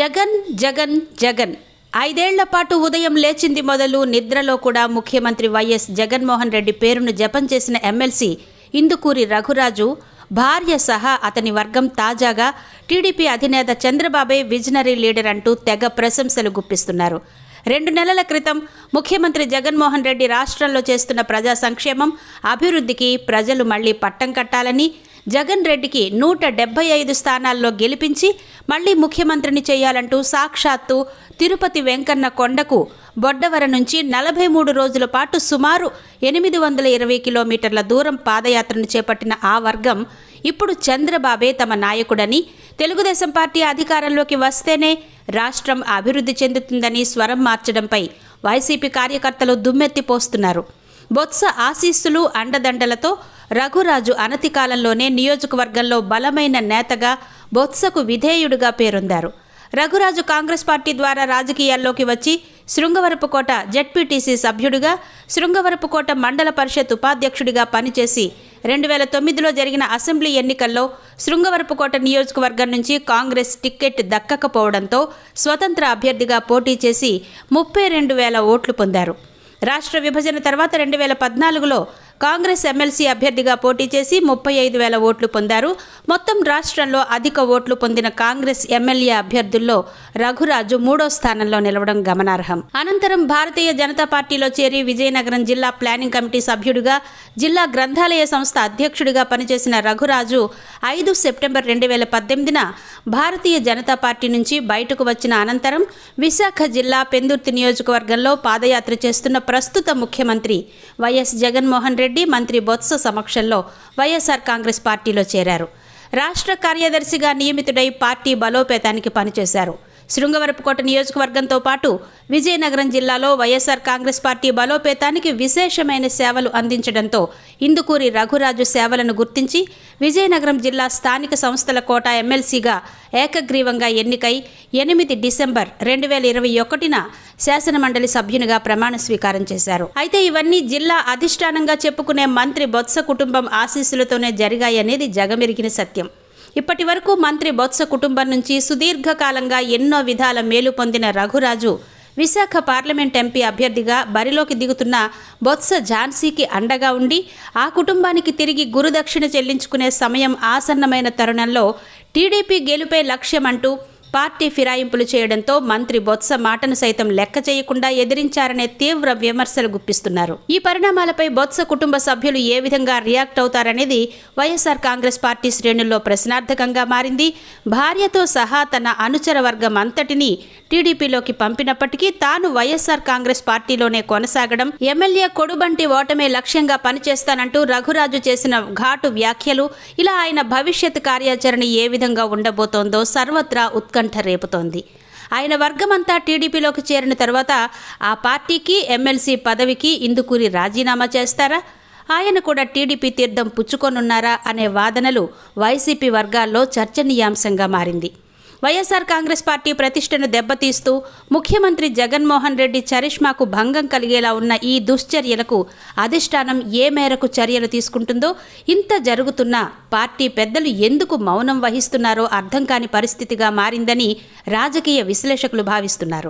జగన్ జగన్ జగన్. ఐదేళ్ళ పాటు ఉదయం లేచింది మొదలు నిద్రలో కూడా ముఖ్యమంత్రి వైఎస్ జగన్మోహన్ రెడ్డి పేరును జపం చేసిన ఎమ్మెల్సీ ఇందుకూరి రఘురాజు. భార్య సహా అతని వర్గం తాజాగా టీడీపీ అధినేత చంద్రబాబే విజనరీ లీడర్ అంటూ తెగ ప్రశంసలు గుప్పిస్తున్నారు. రెండు నెలల క్రితం ముఖ్యమంత్రి జగన్మోహన్ రెడ్డి రాష్ట్రంలో చేస్తున్న ప్రజా సంక్షేమం అభివృద్ధికి ప్రజలు మళ్ళీ పట్టం కట్టాలని జగన్ రెడ్డికి నూట డెబ్బై ఐదు స్థానాల్లో గెలిపించి మళ్ళీ ముఖ్యమంత్రిని చేయాలంటూ సాక్షాత్తు తిరుపతి వెంకన్న కొండకు బొడ్డవర నుంచి నలభై మూడు రోజుల పాటు సుమారు ఎనిమిది వందల ఇరవై కిలోమీటర్ల దూరం పాదయాత్రను చేపట్టిన ఆ వర్గం ఇప్పుడు చంద్రబాబే తమ నాయకుడని తెలుగుదేశం పార్టీ అధికారంలోకి వస్తేనే రాష్ట్రం అభివృద్ధి చెందుతుందని స్వరం మార్చడంపై వైసీపీ కార్యకర్తలు దుమ్మెత్తిపోస్తున్నారు బొత్స ఆశీస్సులు అండదండలతో రఘురాజు అనతి కాలంలోనే నియోజకవర్గంలో బలమైన నేతగా బొత్సకు విధేయుడిగా పేరొందారు. రఘురాజు కాంగ్రెస్ పార్టీ ద్వారా రాజకీయాల్లోకి వచ్చి శృంగవరపుకోట జెడ్పీటీసీ సభ్యుడిగా శృంగవరపుకోట మండల పరిషత్ ఉపాధ్యక్షుడిగా పనిచేసి రెండు వేల తొమ్మిదిలో జరిగిన అసెంబ్లీ ఎన్నికల్లో శృంగవరపుకోట నియోజకవర్గం నుంచి కాంగ్రెస్ టిక్కెట్ దక్కకపోవడంతో స్వతంత్ర అభ్యర్థిగా పోటీ చేసి ముప్పై రెండు వేల ఓట్లు పొందారు. రాష్ట్ర విభజన తర్వాత రెండు వేల పద్నాలుగులో కాంగ్రెస్ ఎమ్మెల్సీ అభ్యర్థిగా పోటీ చేసి ముప్పై ఐదు వేల ఓట్లు పొందారు. మొత్తం రాష్ట్రంలో అధిక ఓట్లు పొందిన కాంగ్రెస్ ఎమ్మెల్యే అభ్యర్థుల్లో రఘురాజు మూడో స్థానంలో నిలవడం గమనార్హం. అనంతరం భారతీయ జనతా పార్టీలో చేరి విజయనగరం జిల్లా ప్లానింగ్ కమిటీ సభ్యుడిగా జిల్లా గ్రంథాలయ సంస్థ అధ్యక్షుడిగా పనిచేసిన రఘురాజు ఐదు సెప్టెంబర్ రెండు వేల పద్దెనిమిదిన భారతీయ జనతా పార్టీ నుంచి బయటకు వచ్చిన అనంతరం విశాఖ జిల్లా పెందుర్తి నియోజకవర్గంలో పాదయాత్ర చేస్తున్న ప్రస్తుత ముఖ్యమంత్రి వైఎస్ జగన్మోహన్ రెడ్డి రెడ్డి మంత్రి బొత్స సమక్షంలో వైఎస్ఆర్ కాంగ్రెస్ పార్టీలో చేరారు. రాష్ట్ర కార్యదర్శిగా నియమితుడై పార్టీ బలోపేతానికి పనిచేశారు. శృంగవరపుకోట నియోజకవర్గంతో పాటు విజయనగరం జిల్లాలో వైఎస్ఆర్ కాంగ్రెస్ పార్టీ బలోపేతానికి విశేషమైన సేవలు అందించడంతో ఇందుకూరి రఘురాజు సేవలను గుర్తించి విజయనగరం జిల్లా స్థానిక సంస్థల కోట ఎమ్మెల్సీగా ఏకగ్రీవంగా ఎన్నికై ఎనిమిది డిసెంబర్ రెండు వేల ఇరవై ఒకటిన శాసనమండలి సభ్యునిగా ప్రమాణ స్వీకారం చేశారు. అయితే ఇవన్నీ జిల్లా అధిష్టానంగా చెప్పుకునే మంత్రి బొత్స కుటుంబం ఆశీస్సులతోనే జరిగాయనేది జగమెరిగిన సత్యం. ఇప్పటి వరకు మంత్రి బొత్స కుటుంబం నుంచి సుదీర్ఘకాలంగా ఎన్నో విధాల మేలు పొందిన రఘురాజు విశాఖ పార్లమెంట్ ఎంపీ అభ్యర్థిగా బరిలోకి దిగుతున్న బొత్స ఝాన్సీకి అండగా ఉండి ఆ కుటుంబానికి తిరిగి గురుదక్షిణ చెల్లించుకునే సమయం ఆసన్నమైన తరుణంలో టీడీపీ గెలుపే లక్ష్యమంటూ పార్టీ ఫిరాయింపులు చేయడంతో మంత్రి బొత్స మాటను సైతం లెక్క చేయకుండా ఎదిరించారనే తీవ్ర విమర్శలు గుప్పిస్తున్నారు. ఈ పరిణామాలపై బొత్స కుటుంబ సభ్యులు ఏ విధంగా రియాక్ట్ అవుతారనేది వైఎస్ఆర్ కాంగ్రెస్ పార్టీ శ్రేణుల్లో ప్రశ్నార్థకంగా మారింది. భార్యతో సహా తన అనుచర వర్గం అంతటినీ టీడీపీలోకి పంపినప్పటికీ తాను వైఎస్ఆర్ కాంగ్రెస్ పార్టీలోనే కొనసాగడం ఎమ్మెల్యే కొడుబంటి ఓటమే లక్ష్యంగా పనిచేస్తానంటూ రఘురాజు చేసిన ఘాటు వ్యాఖ్యలు ఇలా ఆయన భవిష్యత్ కార్యాచరణ ఏ విధంగా ఉండబోతోందో సర్వత్రా ఉత్కంఠ రేపుతోంది. ఆయన వర్గమంతా టీడీపీలోకి చేరిన తర్వాత ఆ పార్టీకి ఎమ్మెల్సీ పదవికి ఇందుకూరి రాజీనామా చేస్తారా? ఆయన కూడా టీడీపీ తీర్థం పుచ్చుకొనున్నారా? అనే వాదనలు వైసీపీ వర్గాల్లో చర్చనీయాంశంగా మారింది. వైఎస్ఆర్ కాంగ్రెస్ పార్టీ ప్రతిష్టను దెబ్బతీస్తూ ముఖ్యమంత్రి జగన్మోహన్ రెడ్డి చరిష్మాకు భంగం కలిగేలా ఉన్న ఈ దుశ్చర్యలకు అధిష్టానం ఏ మేరకు చర్యలు తీసుకుంటుందో ఇంత జరుగుతున్నా పార్టీ పెద్దలు ఎందుకు మౌనం వహిస్తున్నారో అర్థం కాని పరిస్థితిగా మారిందని రాజకీయ విశ్లేషకులు భావిస్తున్నారు.